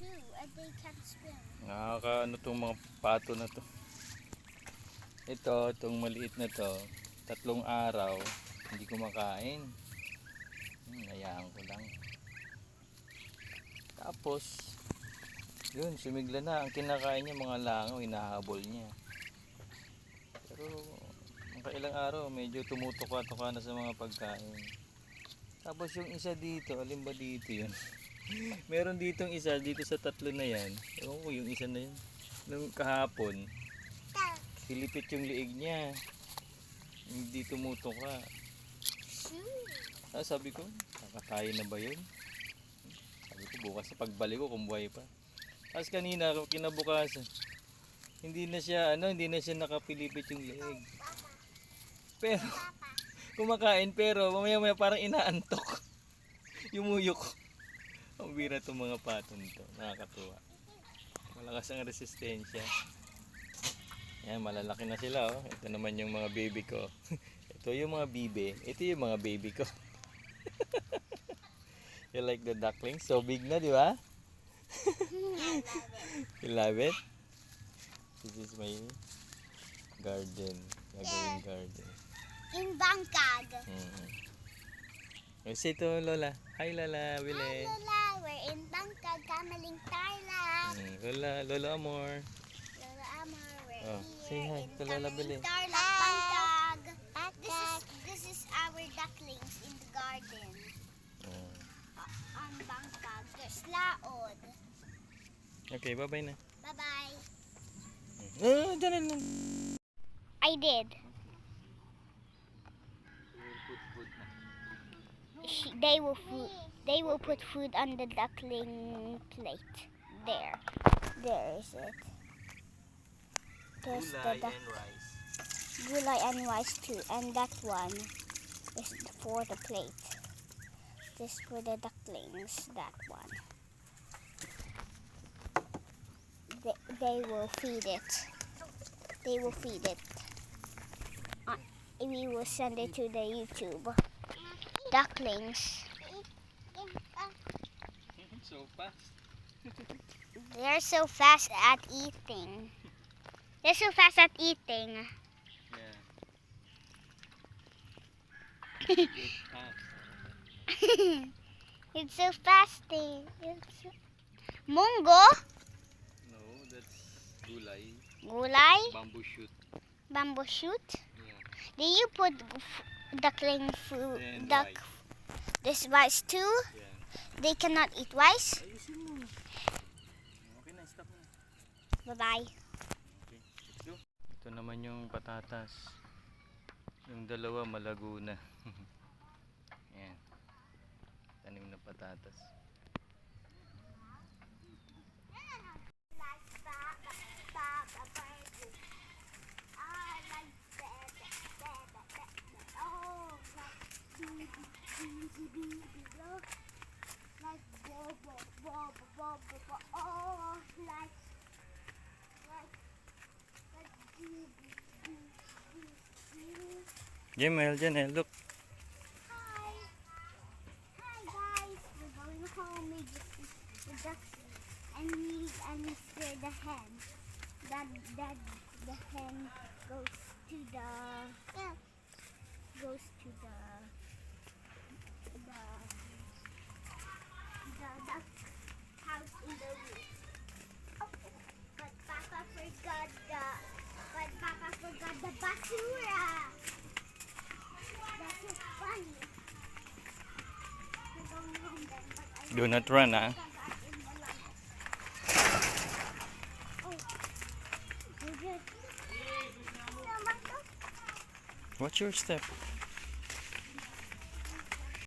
too, and they can swim. Nakakaano tong mga pato na to. Ito, itong maliit na to, tatlong araw, hindi kumakain. Hmm, ko lang. Tapos, yun, sumigla na. Ang kinakain niya mga langaw, hinahabol niya. Pero, ang kailang araw, medyo tumutuka-tuka na sa mga pagkain. Tapos yung isa dito, alin ba dito yun? Meron ditong isa, dito sa tatlo na yan. Ewan ko, yung isa na yun. Nung kahapon, pilipit yung liig niya. Hindi tumutuka. Shoot. Ah, sabi ko, nakakain na ba yun? Sabi ko, bukas sa pagbalik ko, kung buhay pa. Tapos kanina, kinabukasan, hindi na siya, ano, hindi na siya nakapilipit yung liig. Pero, kumakain, pero mamaya maya parang inaantok. Yumuyok. Ang bira itong mga patong to. Nakakatuwa. Malakas ang resistensya. Yan, malalaki na sila, oh. Ito naman yung mga baby ko. Ito yung mga bibe. Ito yung mga baby ko. you like the ducklings? So big na, di ba? you love it? This is my garden. Gagawin garden. In Bangkok. Mm. Oh, say to Lola. Hi Lola, Hi, Bile. Lola. We're in Bangkok, Kamaling Tarlac. Mm, Lola, Lola Amor. Lola Amor, we're Oh, here say hi in to Lola Kamaling Belen. Tarlac, Bangkok. This is, this is our ducklings in the garden. Mm. Uh, on Bangkok. There's laod. Okay, bye-bye na. Bye-bye. Ah, dyan na. I did. He- They will food. They will put food on the duckling plate. There. There is it. There's the duck. rice. Gulay and rice too. And that one is for the plate. This for the ducklings. That one. They, they will feed it. They will feed it. Uh, we will send it to the YouTube. Ducklings. So fast. They're so fast at eating. They're so fast at eating. Yeah. It's so fast. It's so... Mungo, No, that's gulay. gulay, Bamboo shoot. bamboo shoot. Yeah. Do you put f- duckling food? And Duck. rice. This rice too. Yeah. They cannot eat rice. Okay na, stop na. Bye bye. Okay, let's go. Ito naman yung patatas. Yung dalawa malago na. Yan. Tanim na patatas. Jemel, Janel, look. Hi. Hi guys. We're going home with the, the ducks and we and we scare the hen. That that the hen goes to the yeah, goes to the Do not run, ah. Watch your step.